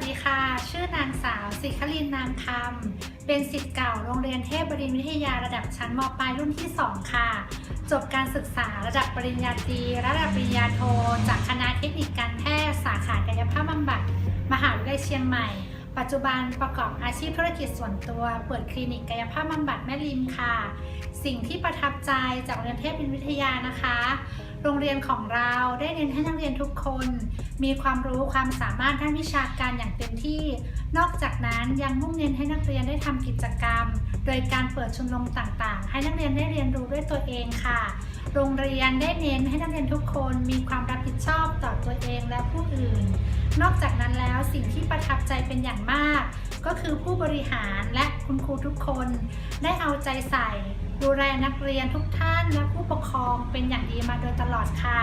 สวัสดีค่ะ ชื่อนางสาวสิคลินนามคำเป็นสิทธิ์เก่าโรงเรียนเทพบดินทร์วิทยาระดับชั้นมปลายรุ่นที่ 2 ค่ะ จบการศึกษาระดับปริญญาตรีระดับปริญญาโท จากคณะเทคนิคการแพทย์สาขากายภาพบำบัด มหาวิทยาลัยเชียงใหม่ ปัจจุบันประกอบอาชีพธุรกิจส่วนตัว เปิดคลินิกกายภาพบำบัดแม่ริมค่ะ สิ่งที่ประทับใจจากโรงเรียนเทพบรินวิทยานะคะ โรงเรียนของเราได้เน้นให้นักเรียนทุกคน มีความรู้ความสามารถด้านวิชาการอย่างเต็มที่ นอกจากนั้นยังมุ่งเน้นให้นักเรียนได้ทำกิจกรรม โดยการเปิดชมรมต่างๆ ให้นักเรียนได้เรียนรู้ด้วยตัวเองค่ะ โรงเรียนได้เน้นให้นักเรียนทุกคน มีความรับผิดชอบต่อตัวเองและผู้อื่น นอกจากนั้นแล้วสิ่งที่ประทับใจเป็นอย่างมาก ก็คือผู้บริหารและคุณครูทุกคน ได้เอาใจใส่ ดูแลนักเรียนทุกท่านและผู้ปกครองเป็นอย่างดีมาโดยตลอดค่ะ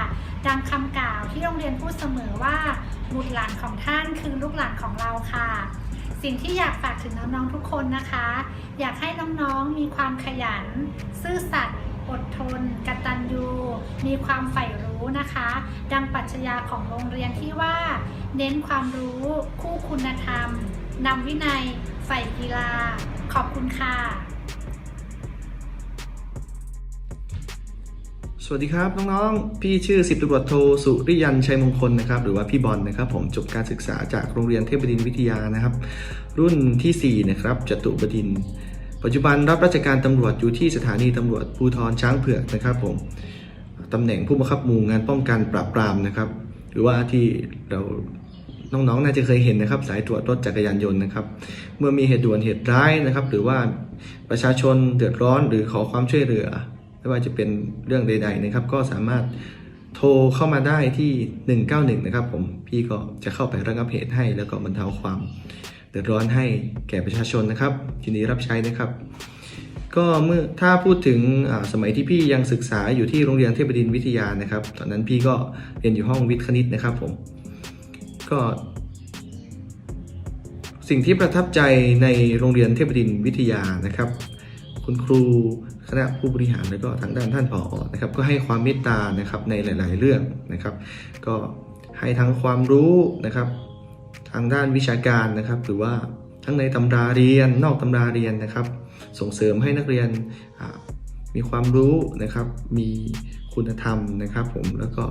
ดังคำกล่าวที่โรงเรียนพูดเสมอว่าบุตรหลานของท่านคือลูกหลานของเราค่ะสิ่งที่อยากฝากถึงน้องๆทุกคนนะคะ อยากให้น้องๆมีความขยัน ซื่อสัตย์อดทนกตัญญู มีความใฝ่รู้นะคะ ดังปรัชญาของโรงเรียนที่ว่า เน้นความรู้คู่คุณธรรมนำวินัยใฝ่กีฬา ขอบคุณค่ะ สวัสดีครับน้องๆ พี่ชื่อสิบตำรวจโทสุริยันชัยมงคลนะครับ หรือว่าพี่บอลนะครับ ผมจบการศึกษาจากโรงเรียนเทพบดินวิทยานะครับ รุ่นทีสี่4 นะครับจตุบดิน ปัจจุบันรับราชการตำรวจอยู่ที่สถานีตำรวจภูธรช้างเผือกนะครับผม ตำแหน่งผู้บังคับหมู่งานป้องกันปราบปรามนะครับ หรือว่าที่เราน้องๆน่าจะเคยเห็นนะครับ สายตรวจรถจักรยานยนต์นะครับ เมื่อมีเหตุด่วนเหตุร้ายนะครับ หรือว่าประชาชนเดือดร้อนหรือขอความช่วยเหลือไม่ว่าจะเป็นเรื่องใด ๆนะครับ ก็สามารถโทรเข้ามาได้ที่ 191 นะครับ ผมพี่ก็จะเข้าไประงับเหตุให้ แล้วก็บรรเทาความเดือดร้อนให้แก่ประชาชนนะครับยินดีรับใช้นะครับ ก็เมื่อถ้าพูดถึงสมัยที่พี่ยังศึกษาอยู่ที่โรงเรียนเทพดินวิทยานะครับ ตอนนั้นพี่ก็เรียนอยู่ห้องวิทย์คณิตนะครับผมก็สิ่งที่ประทับใจในโรงเรียนเทพดินวิทยานะครับ คุณครูคณะผู้บริหารแล้วก็ทางด้านท่านผอนะครับ ก็ให้ความเมตตานะครับในหลาย ๆ เรื่องนะครับ ก็ให้ทั้งความรู้นะครับ ทางด้านวิชาการนะครับ หรือว่าทั้งในตำราเรียนนอกตำราเรียนนะครับ ส่งเสริมให้นักเรียนมีความรู้นะครับ มีคุณธรรมนะครับผมแล้วก็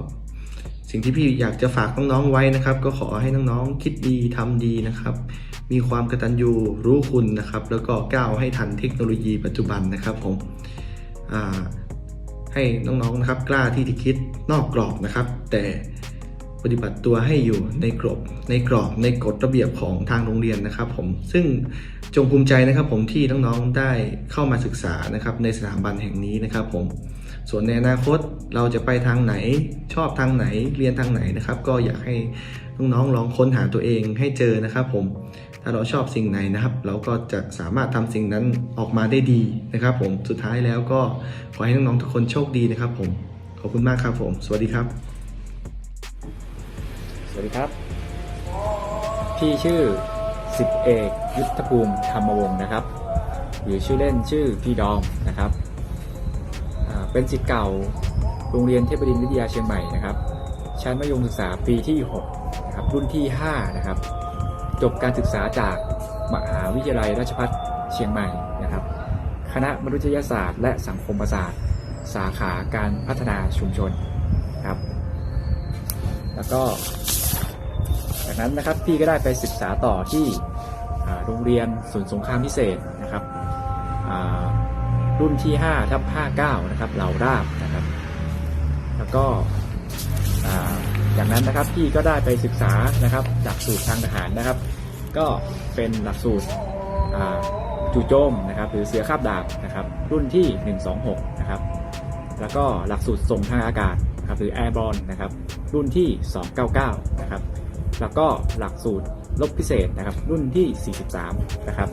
สิ่งที่พี่อยากจะฝากน้องๆไว้นะครับ ก็ขอให้น้องๆคิดดีทำดีนะครับ มีความกระตัญญูรู้คุณนะครับ แล้วก็ก้าวให้ทันเทคโนโลยีปัจจุบันนะครับผมให้น้องๆนะครับ กล้าที่จะคิดนอกกรอบนะครับ แต่ปฏิบัติตัวให้อยู่ในกรอบในกรอบในกฎระเบียบของทางโรงเรียนนะครับ ผมซึ่ง จงภูมิใจนะครับผมที่น้องๆได้เข้ามาศึกษานะครับในสถาบันแห่งนี้นะครับผมส่วนในอนาคตเราจะไปทางไหนชอบทางไหนเรียนทางไหนนะครับ ก็อยากให้น้องๆลองค้นหาตัวเองให้เจอนะครับผมถ้าเราชอบสิ่งไหนนะครับ เราก็จะสามารถทำสิ่งนั้นออกมาได้ดีนะครับผมสุดท้ายแล้วก็ขอให้น้องๆทุกคนโชคดีนะครับผมขอบคุณมากครับผมสวัสดีครับ สวัสดีครับ พี่ชื่อ สิบเอกยุทธภูมิธรรมวงศ์นะครับ หรือชื่อเล่นชื่อพี่ดอมนะครับ เป็นศิษย์เก่าโรงเรียนเทพดินวิทยาเชียงใหม่นะครับชั้นมัธยมศึกษาปีที่6นะครับรุ่นที่5นะครับจบการศึกษาจากมหาวิทยาลัยราชภัฏเชียงใหม่นะครับ คณะมนุษยศาสตร์ และสังคมศาสตร์ สาขาการพัฒนาชุมชนครับ แล้วก็ จากนั้นนะครับพี่ก็ได้ไปศึกษาต่อที่โรงเรียนศูนย์สงครามพิเศษนะครับรุ่นที่5ทับ59 นะครับเหล่าราบนะครับ แล้วก็อ่าจากนั้นนะครับพี่ก็ได้ไปศึกษานะครับหลักสูตรทางทหารนะครับ ก็เป็นหลักสูตรจู่โจมนะครับหรือเสือคาบดาบนะครับรุ่นที่ 126 นะครับ แล้วก็หลักสูตรส่งทางอากาศนะครับหรือ Airborne นะครับรุ่นที่ 299 นะครับ แล้วก็หลักสูตรลบพิเศษนะครับ รุ่นที่ 43 นะครับ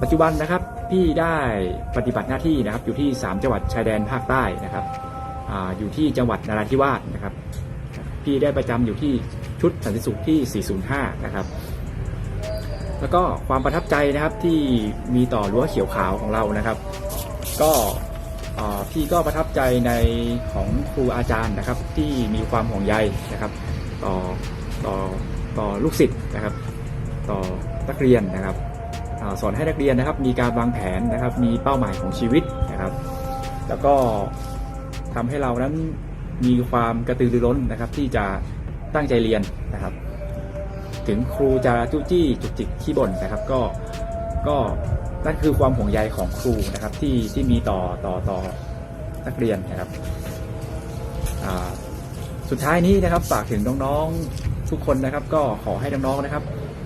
ปัจจุบันนะครับพี่ได้ปฏิบัติหน้าที่นะครับ อยู่ที่ 3 จังหวัดชายแดนภาคใต้นะครับออยู่ที่จังหวัดนราธิวาสนะครับ พี่ได้ประจำอยู่ที่ชุดสันติสุขที่ 405 นะครับ แล้วก็ความประทับใจนะครับที่มีต่อรั้วเขียวขาวของเรานะครับ ก็พี่ก็ประทับใจในของครูอาจารย์นะครับ ที่มีความห่วงใยนะครับ ต่อต่อต่อลูกศิษย์นะครับ ต่อนักเรียนนะครับอสอนให้นักเรียนนะครับ มีการวางแผนนะครับ มีเป้าหมายของชีวิตนะครับ แล้วก็ทำให้เรานั้นมีความกระตือรือร้นนะครับ ที่จะตั้งใจเรียนนะครับ ถึงครูจะจุจี้จุกจิกขี้บ่นนะครับ ก็ก็นั่นคือความห่วงใยของครูนะครับที่ที่มีต่อต่อต่อนักเรียนนะครับอ่า สุดท้ายนี้นะครับฝากถึงน้องๆทุกคนนะครับ ก็ขอให้น้องๆนะครับ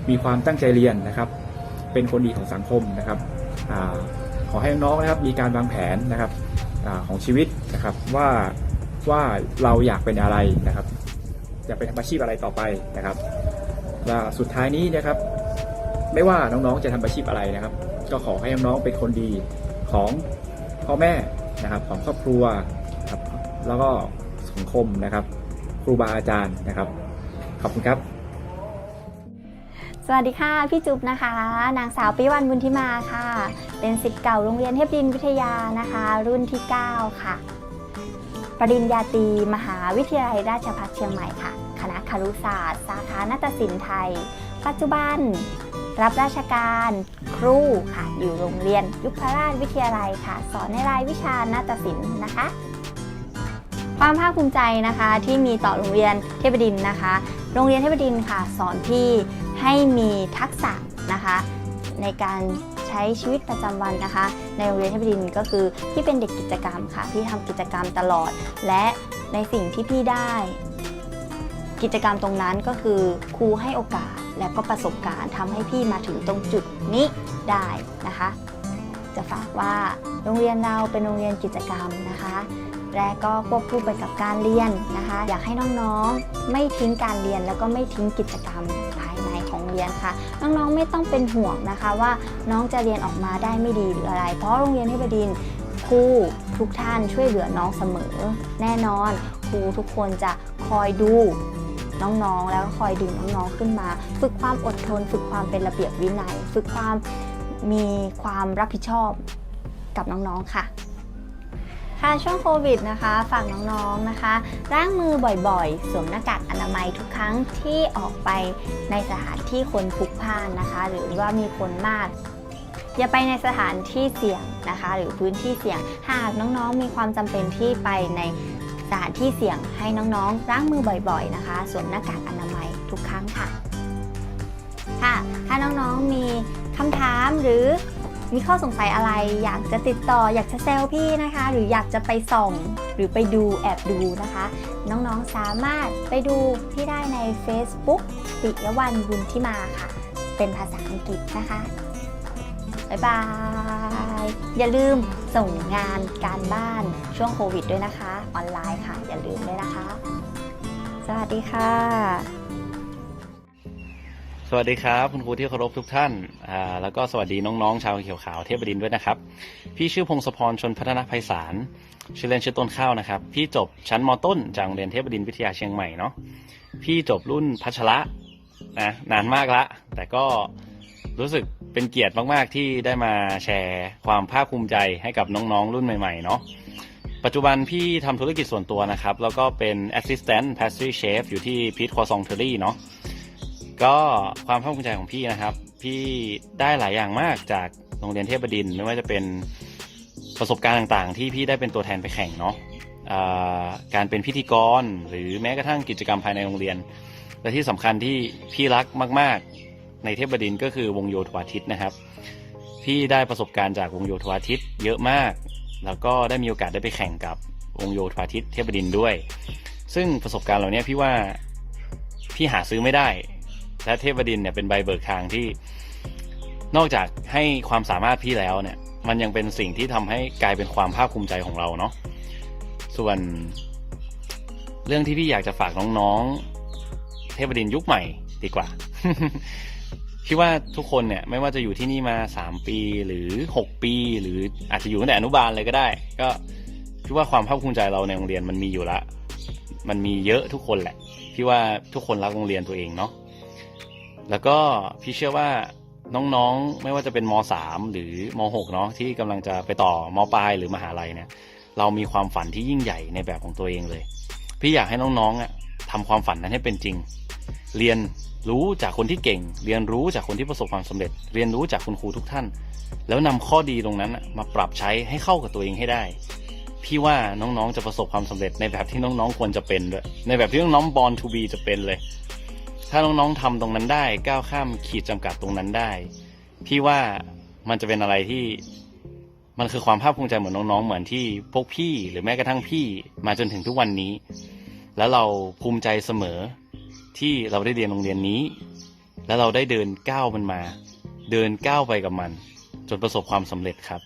มีความตั้งใจเรียนนะครับ เป็นคนดีของสังคมนะครับอขอให้น้องๆนะครับมีการวางแผนนะครับอของชีวิตนะครับว่าว่าเราอยากเป็นอะไรนะครับอยากไปทำอาชีพอะไรต่อไปนะครับและสุดท้ายนี้นะครับ ไม่ว่าน้องๆจะทำอาชีพอะไรนะครับ ก็ขอให้น้องๆเป็นคนดีของพ่อแม่นะครับ ของครอบครัวนะครับแล้วก็สังคมนะครับ รูบาอาจารย์นะครับ ขอบคุณครับ สวัสดีค่ะ พี่จุ๊บนะคะ นางสาวปิวันบุญทิมาค่ะ เป็นศิษย์เก่าโรงเรียนเทพดินวิทยานะคะ รุ่นที่ 9 ค่ะ ปริญญาตรีมหาวิทยาลัยราชภัฏเชียงใหม่ค่ะ คณะครุศาสตร์ สาขานาฏศิลป์ไทย ปัจจุบันรับราชการครูค่ะ อยู่โรงเรียนยุพราชวิทยาลัยค่ะ สอนในรายวิชานาฏศิลป์นะคะ ความภาคภูมิใจนะคะที่มีต่อโรงเรียนเทพดินนะคะ โรงเรียนเทพดินค่ะ สอนพี่ให้มีทักษะนะคะ ในการใช้ชีวิตประจำวันนะคะ ในโรงเรียนเทพดินก็คือพี่เป็นเด็กกิจกรรมค่ะพี่ทำกิจกรรมตลอด และในสิ่งที่พี่ได้ กิจกรรมตรงนั้นก็คือครูให้โอกาสและก็ประสบการณ์ทำให้พี่มาถึงตรงจุดนี้ได้นะคะ จะฝากว่าโรงเรียนเราเป็นโรงเรียนกิจกรรมนะคะ และก็ควบคู่ไปกับการเรียนนะคะ อยากให้น้องๆไม่ทิ้งการเรียนแล้วก็ไม่ทิ้งกิจกรรมภายในของเรียนค่ะ น้องๆไม่ต้องเป็นห่วงนะคะว่าน้องจะเรียนออกมาได้ไม่ดีหรืออะไร เพราะโรงเรียนเทพดินครูทุกท่านช่วยเหลือน้องเสมอ แน่นอนครูทุกคนจะคอยดูน้องๆ แล้วก็คอยดึงน้องๆขึ้นมา ฝึกความอดทน ฝึกความเป็นระเบียบวินัย ฝึกความมีความรับผิดชอบกับน้องๆค่ะ ค่ะช่วงโควิดนะคะฝากน้องๆนะคะล้างมือบ่อยๆ สวมหน้ากากอนามัยทุกครั้งที่ออกไปในสถานที่คนพลุกพล่านนะคะ หรือว่ามีคนมาก อย่าไปในสถานที่เสี่ยงนะคะ หรือพื้นที่เสี่ยงหากน้องๆ มีความจำเป็นที่ไปในสถานที่เสี่ยงให้น้องๆล้างมือบ่อยๆนะคะ สวมหน้ากากอนามัยทุกครั้งค่ะ ค่ะ ถ้าน้องๆมีคำถามหรือ มีข้อสงสัยอะไร อยากจะติดต่อ อยากจะเซลพี่นะคะ หรืออยากจะไปส่องหรือไปดูแอบดูนะคะ น้องๆสามารถไปดูที่ได้ใน Facebook ปิยวันบุญทิมาค่ะ เป็นภาษาอังกฤษนะคะบายบาย อย่าลืมส่งงานการบ้านช่วงโควิดด้วยนะคะ ออนไลน์ค่ะ อย่าลืมด้วยนะคะ สวัสดีค่ะ สวัสดีครับ คุณครูที่เคารพทุกท่านอ่าแล้วก็สวัสดีน้องๆ ชาวเขียวขาวเทพบดินด้วยนะครับ พี่ชื่อพงศพรชนพัฒนภัยสารชื่อเล่นชื่อต้นข้าวนะครับ พี่จบชั้นมต้นจากโรงเรียนเทพบดินวิทยาเชียงใหม่เนาะพี่จบรุ่นพัชระนะนานมากละ แต่ก็รู้สึกเป็นเกียรติมากๆ ที่ได้มาแชร์ความภาคภูมิใจให้กับน้องๆ รุ่นใหม่ๆเนาะปัจจุบันพี่ทำธุรกิจส่วนตัวนะครับ แล้วก็เป็น assistant pastry chef อยู่ที่พีทคอซองเทอรี่เนาะ ก็ความภาคภูมิใจของพี่นะครับ พี่ได้หลายอย่างมากจากโรงเรียนเทพบดินไม่ว่าจะเป็นประสบการณ์ต่างๆ ที่พี่ได้เป็นตัวแทนไปแข่งเนาะการเป็นพิธีกรหรือแม้กระทั่งกิจกรรมภายในโรงเรียน และที่สำคัญที่พี่รักมาก ๆ ในเทพบดินก็คือวงโยธวาทิตนะครับ พี่ได้ประสบการณ์จากวงโยธวาทิตเยอะมาก แล้วก็ได้มีโอกาสได้ไปแข่งกับวงโยธวาทิตเทพบดินด้วย ซึ่งประสบการณ์เหล่านี้พี่ว่าพี่หาซื้อไม่ได้ และเทพดินเนี่ยเป็นใบเบิกทางที่ นอกจากให้ความสามารถพี่แล้วเนี่ย มันยังเป็นสิ่งที่ทำให้กลายเป็นความภาคภูมิใจของเราเนาะส่วน เรื่องที่พี่อยากจะฝากน้องๆ เทพดินยุคใหม่ดีกว่าพี่ว่าทุกคนเนี่ยไม่ว่าจะอยู่ที่นี่มาสามปีหรือหกปี หรืออาจจะอยู่ตั้งแต่อนุบาลเลยก็ได้ ก็พี่ว่าความภาคภูมิใจเราในโรงเรียนมันมีอยู่ละ มันมีเยอะทุกคนแหละพี่ว่าทุกคนรักโรงเรียนตัวเองเนาะ แล้วก็พี่เชื่อว่าน้องๆ ไม่ว่าจะเป็นม .3 หรือม .6 เนาะที่กำลังจะไปต่อมปลายหรือมหาลัยเนี่ยเรามีความฝันที่ยิ่งใหญ่ในแบบของตัวเองเลย พี่อยากให้น้องๆอะทำความฝันนั้นให้เป็นจริง เรียนรู้จากคนที่เก่ง เรียนรู้จากคนที่ประสบความสำเร็จ เรียนรู้จากคุณครูทุกท่าน แล้วนำข้อดีตรงนั้นมาปรับใช้ให้เข้ากับตัวเองให้ได้ พี่ว่าน้องๆจะประสบความสำเร็จในแบบที่น้องๆควรจะเป็นด้วยในแบบที่น้องๆ born to be จะเป็นเลย ถ้าน้องๆทำตรงนั้นได้ ก้าวข้ามขีดจำกัดตรงนั้นได้ พี่ว่ามันจะเป็นอะไรที่มันคือความภาคภูมิใจเหมือนน้องๆ เหมือนที่พวกพี่หรือแม้กระทั่งพี่มาจนถึงทุกวันนี้ แล้วเราภูมิใจเสมอที่เราได้เรียนโรงเรียนนี้ แล้วเราได้เดินก้าวมันมา เดินก้าวไปกับมัน จนประสบความสำเร็จครับ